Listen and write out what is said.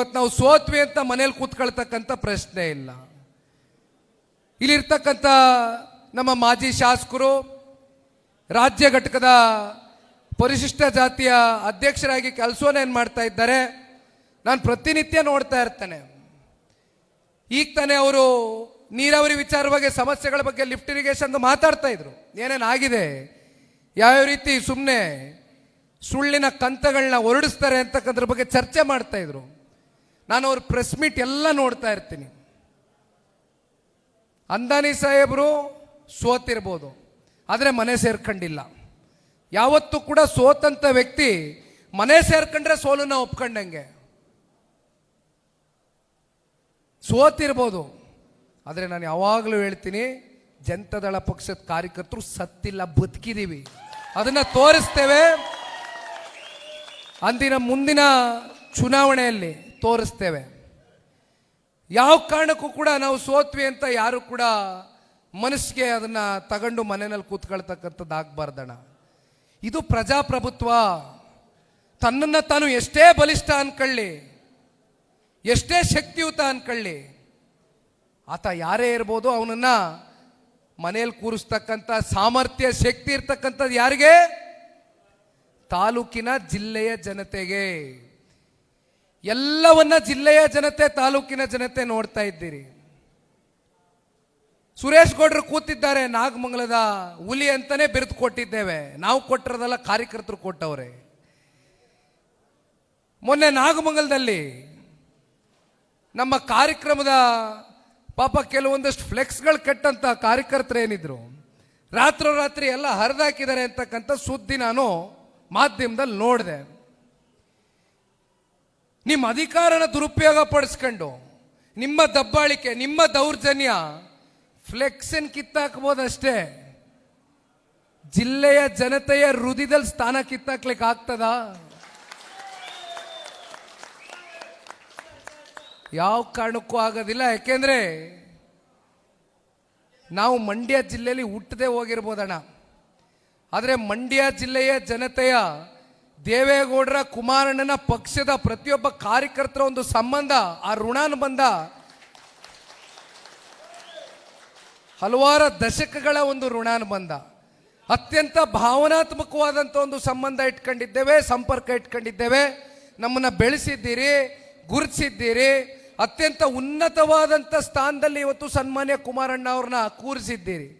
ಇವತ್ತು ನಾವು ಸೋತ್ವಿ ಅಂತ ಮನೇಲಿ ಕೂತ್ಕೊಳ್ತಕ್ಕಂಥ ಪ್ರಶ್ನೆ ಇಲ್ಲ. ಇಲ್ಲಿರ್ತಕ್ಕಂಥ ನಮ್ಮ ಮಾಜಿ ಶಾಸಕರು, ರಾಜ್ಯ ಘಟಕದ ಪರಿಶಿಷ್ಟ ಜಾತಿಯ ಅಧ್ಯಕ್ಷರಾಗಿ ಕೆಲಸವನ್ನ ಏನು ಮಾಡ್ತಾ ಇದ್ದಾರೆ, ನಾನು ಪ್ರತಿನಿತ್ಯ ನೋಡ್ತಾ ಇರ್ತೇನೆ. ಈಗ ತಾನೇ ಅವರು ನೀರಾವರಿ ವಿಚಾರವಾಗಿ ಸಮಸ್ಯೆಗಳ ಬಗ್ಗೆ, ಲಿಫ್ಟ್ ಇರಿಗೇಷನ್ ಮಾತಾಡ್ತಾ ಇದ್ರು. ಏನೇನು ಆಗಿದೆ? ಯಾವ್ಯಾವ ರೀತಿ ಸುಮ್ಮನೆ ಸುಳ್ಳಿನ ಕಂತಗಳನ್ನ ಹೊರಡಿಸ್ತಾರೆ ಅಂತಕ್ಕಂಥ ಬಗ್ಗೆ ಚರ್ಚೆ ಮಾಡ್ತಾ ಇದ್ರು. ನಾನು ಅವ್ರ ಪ್ರೆಸ್ ಮೀಟ್ ಎಲ್ಲ ನೋಡ್ತಾ ಇರ್ತೀನಿ. ಅಂದಾನಿ ಸಾಹೇಬರು ಸೋತಿರ್ಬೋದು, ಆದರೆ ಮನೆ ಸೇರ್ಕೊಂಡಿಲ್ಲ. ಯಾವತ್ತೂ ಕೂಡ ಸೋತಂಥ ವ್ಯಕ್ತಿ ಮನೆ ಸೇರ್ಕೊಂಡ್ರೆ ಸೋಲನ್ನ ಒಪ್ಕೊಂಡಂಗೆ. ಸೋತಿರ್ಬೋದು, ಆದರೆ ನಾನು ಯಾವಾಗಲೂ ಹೇಳ್ತೀನಿ ಜನತಾದಳ ಪಕ್ಷದ ಕಾರ್ಯಕರ್ತರು ಸತ್ತಿಲ್ಲ ಬದುಕಿದ್ದೀವಿ ಅದನ್ನ ತೋರಿಸ್ತೇವೆ. ಅಂದಿನ ಮುಂದಿನ ಚುನಾವಣೆಯಲ್ಲಿ ತೋರಿಸ್ತೇವೆ. ಯಾವ ಕಾರಣಕ್ಕೂ ಕೂಡ ನಾವು ಸೋತ್ವಿ ಅಂತ ಯಾರು ಕೂಡ ಮನಸ್ಸಿಗೆ ಅದನ್ನ ತಗೊಂಡು ಮನೆಯಲ್ಲಿ ಕೂತ್ಕೊಳ್ತಕ್ಕಂಥದ್ದು ಆಗ್ಬಾರ್ದಣ ಇದು ಪ್ರಜಾಪ್ರಭುತ್ವ. ತನ್ನನ್ನು ತಾನು ಎಷ್ಟೇ ಬಲಿಷ್ಠ ಅನ್ಕೊಳ್ಳಿ, ಎಷ್ಟೇ ಶಕ್ತಿಯುತ ಅನ್ಕೊಳ್ಳಿ, ಆತ ಯಾರೇ ಇರ್ಬೋದು ಅವನನ್ನ ಮನೆಯಲ್ಲಿ ಕೂರಿಸ್ತಕ್ಕಂಥ ಸಾಮರ್ಥ್ಯ, ಶಕ್ತಿ ಇರ್ತಕ್ಕಂಥದ್ದು ಯಾರಿಗೆ? ತಾಲೂಕಿನ ಜಿಲ್ಲೆಯ ಜನತೆಗೆ. ಎಲ್ಲವನ್ನ ಜಿಲ್ಲೆಯ ಜನತೆ, ತಾಲೂಕಿನ ಜನತೆ ನೋಡ್ತಾ ಇದ್ದೀರಿ. ಸುರೇಶ್ ಗೌಡ್ರು ಕೂತಿದ್ದಾರೆ ನಾಗಮಂಗಲದ ಹುಲಿ ಅಂತಾನೆ ಬಿರುದು ಕೊಟ್ಟಿದ್ದೇವೆ. ನಾವು ಕೊಟ್ಟಿರೋದಲ್ಲ ಕಾರ್ಯಕರ್ತರು ಕೊಟ್ಟವ್ರೆ. ಮೊನ್ನೆ ನಾಗಮಂಗಲದಲ್ಲಿ ನಮ್ಮ ಕಾರ್ಯಕ್ರಮದ ಪಾಪ ಕೆಲವೊಂದಷ್ಟು ಫ್ಲೆಕ್ಸ್ಗಳು ಕಟ್ಟಂತ ಕಾರ್ಯಕರ್ತರು ಏನಿದ್ರು. ರಾತ್ರೋರಾತ್ರಿ ಎಲ್ಲ ಹರಿದಾಕಿದ್ದಾರೆ ಅಂತಕ್ಕಂಥ ಸುದ್ದಿ ನಾನು ಮಾಧ್ಯಮದಲ್ಲಿ ನೋಡಿದೆ. ನಿಮ್ಮ ಅಧಿಕಾರನ ದುರುಪಯೋಗ ಪಡಿಸ್ಕೊಂಡು, ನಿಮ್ಮ ದಬ್ಬಾಳಿಕೆ, ನಿಮ್ಮ ದೌರ್ಜನ್ಯ, ಫ್ಲೆಕ್ಸನ್ ಕಿತ್ತಾಕ್ಬೋದಷ್ಟೇ. ಜಿಲ್ಲೆಯ ಜನತೆಯ ಹೃದಯದಲ್ಲಿ ಸ್ಥಾನ ಕಿತ್ತಾಕ್ಲಿಕ್ಕೆ ಆಗ್ತದ? ಯಾವ ಕಾರಣಕ್ಕೂ ಆಗೋದಿಲ್ಲ. ಯಾಕೆಂದ್ರೆ ನಾವು ಮಂಡ್ಯ ಜಿಲ್ಲೆಯಲ್ಲಿ ಹುಟ್ಟದೆ ಹೋಗಿರ್ಬೋದಣ್ಣ. ಆದರೆ ಮಂಡ್ಯ ಜಿಲ್ಲೆಯ ಜನತೆಯ ದೇವೇಗೌಡರ ಕುಮಾರಣ್ಣನ ಪಕ್ಷದ ಪ್ರತಿಯೊಬ್ಬ ಕಾರ್ಯಕರ್ತರ ಒಂದು ಸಂಬಂಧ, ಆ ಋಣಾನುಬಂಧ. ಹಲವಾರು ದಶಕಗಳ ಒಂದು ಋಣಾನುಬಂಧ. ಅತ್ಯಂತ ಭಾವನಾತ್ಮಕವಾದಂಥ ಒಂದು ಸಂಬಂಧ ಇಟ್ಕೊಂಡಿದ್ದೇವೆ, ಸಂಪರ್ಕ ಇಟ್ಕೊಂಡಿದ್ದೇವೆ. ನಮ್ಮನ್ನ ಬೆಳೆಸಿದ್ದೀರಿ, ಗುರುತಿಸಿದ್ದೀರಿ. ಅತ್ಯಂತ ಉನ್ನತವಾದಂಥ ಸ್ಥಾನದಲ್ಲಿ ಇವತ್ತು ಸನ್ಮಾನ್ಯ ಕುಮಾರಣ್ಣ ಅವ್ರನ್ನ ಕೂರಿಸಿದ್ದೀರಿ.